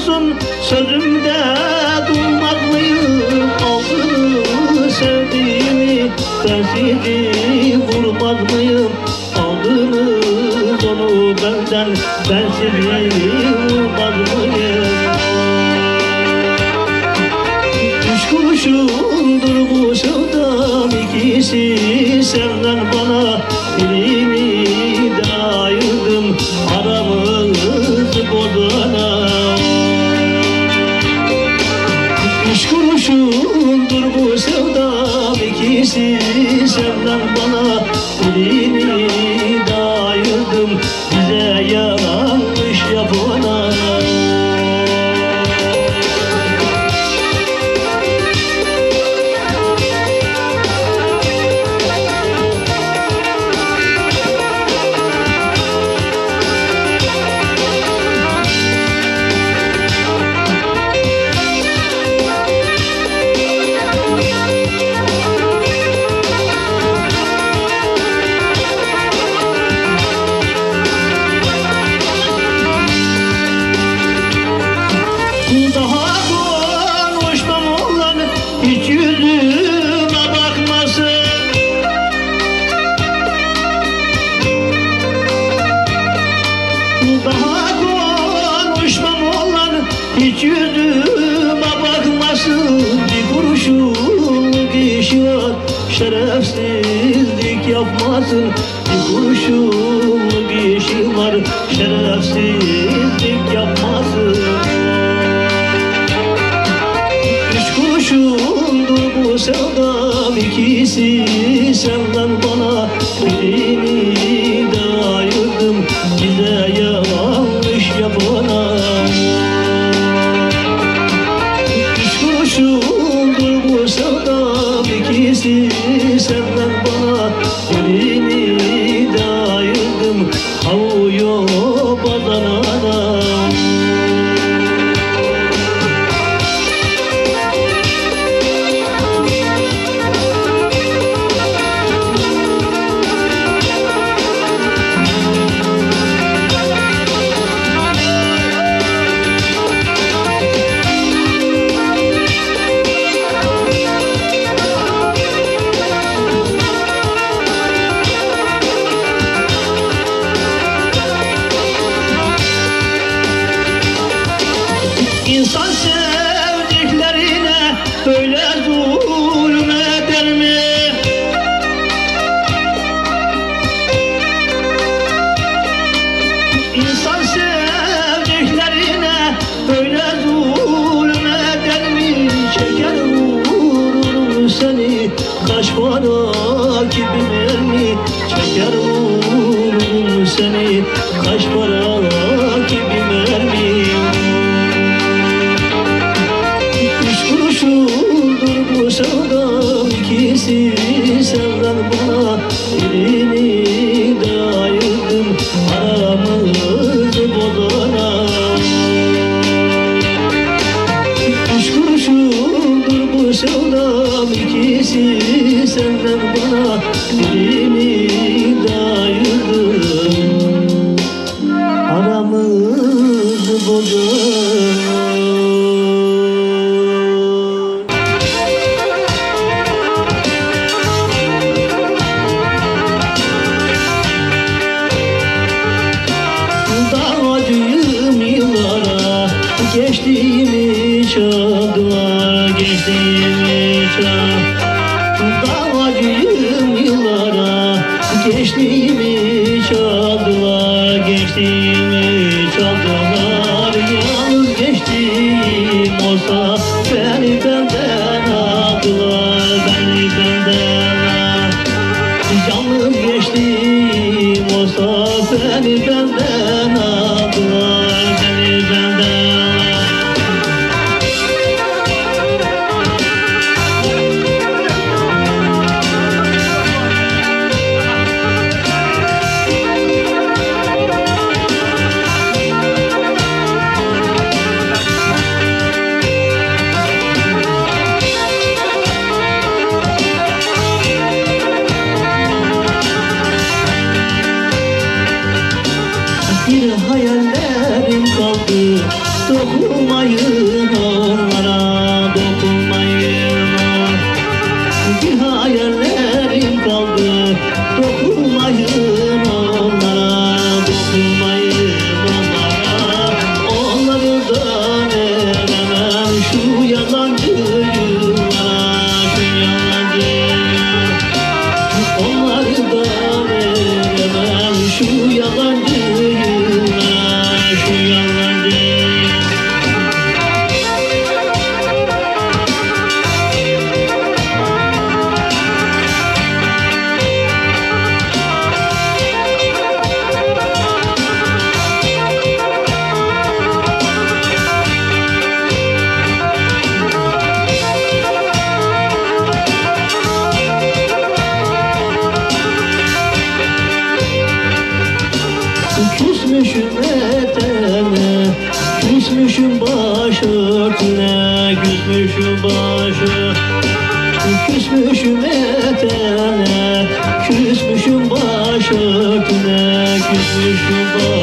olsun sözümde durmak mıyım Aldığını sevdiğimi ben sizi vurmak mıyım? Aldınız onu benden ben sizi vurmak mıyım? Üç kuruşundur bu sevdam ikisi senden bana. Birini ikisi senden bana birini de ayırdım bize yanlış yüzüme bakmasın Bir kuruşluk işi var. Şerefsizlik yapmasın Bir kuruşluk işi var. Şerefsizlik yapmasın. Üç kuruşundur bu sevdam ikisi senden bana. Birini İnsan sevdiklerine böyle zulüm eder mi? İnsan sevdiklerine böyle zulüm eder mi? Çeker vururum seni kaç para gibi mermi Çeker vururum seni kaç para ikisi senden bana birini de ayırdım aramızı yıllara Geçtiğimi çaldılar Geçtiğimi çaldılar Geçtiğimi çaldılar Geçtiğimi çaldılar Yalnız geçtiğim olsa Beni benden aldılar Beni benden. Yalnız geçtiğim olsa beni benden Küsmüşüm etene Küsmüşüm başörtüne Küsmüşüm başörtüne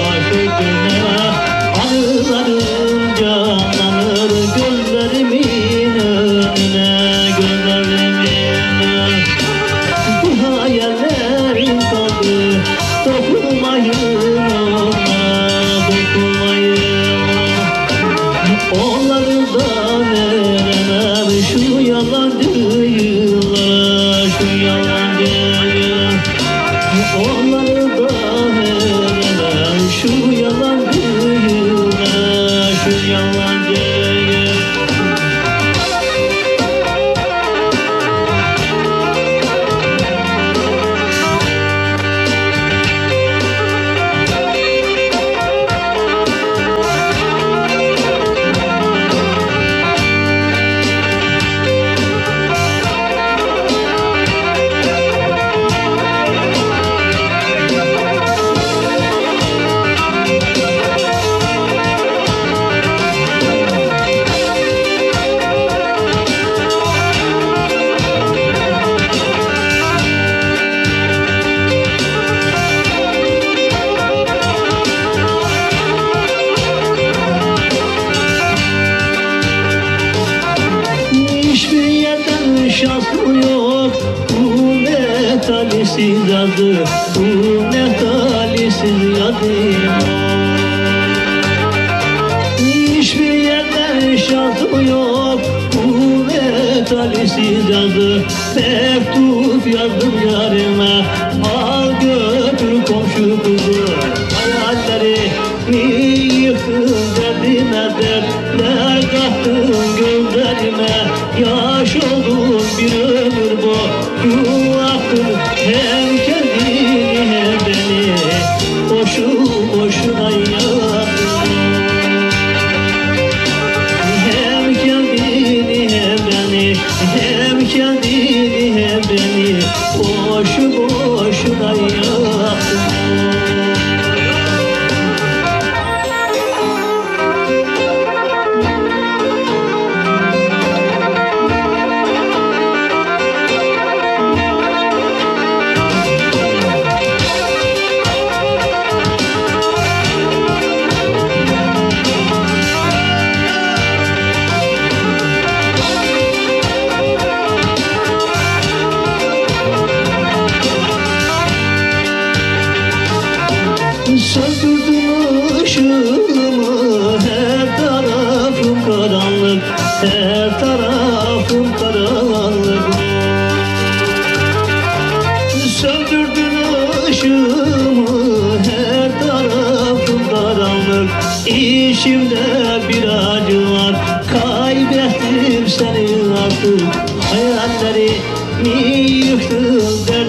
şadı yok. Kuvvet alisi cadı Mektup yazdım yarime Ah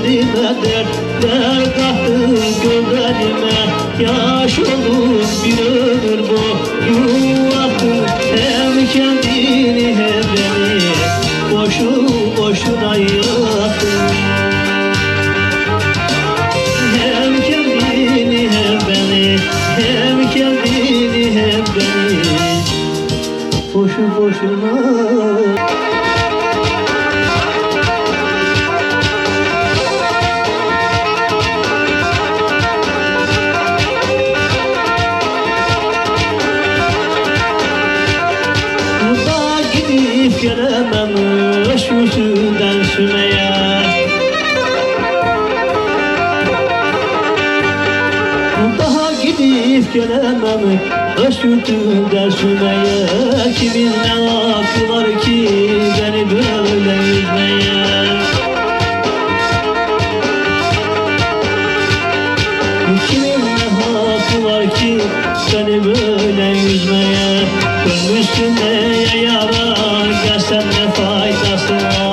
derdime dertler kattın gözlerime Yaş olur bir ömür boyu attın Hem kendini hem beni Boşu boşuna yattın Hem kendini hem beni Hem kendini hem beni Boşu boşuna ifkelemem Kaçırdım dersümeye Kimin ne hakkı var ki Beni böyle üzmeye? Kimin ne hakkı var ki Seni böyle üzmeye? Dönmüşsün neye yara Gelsen ne faydası var?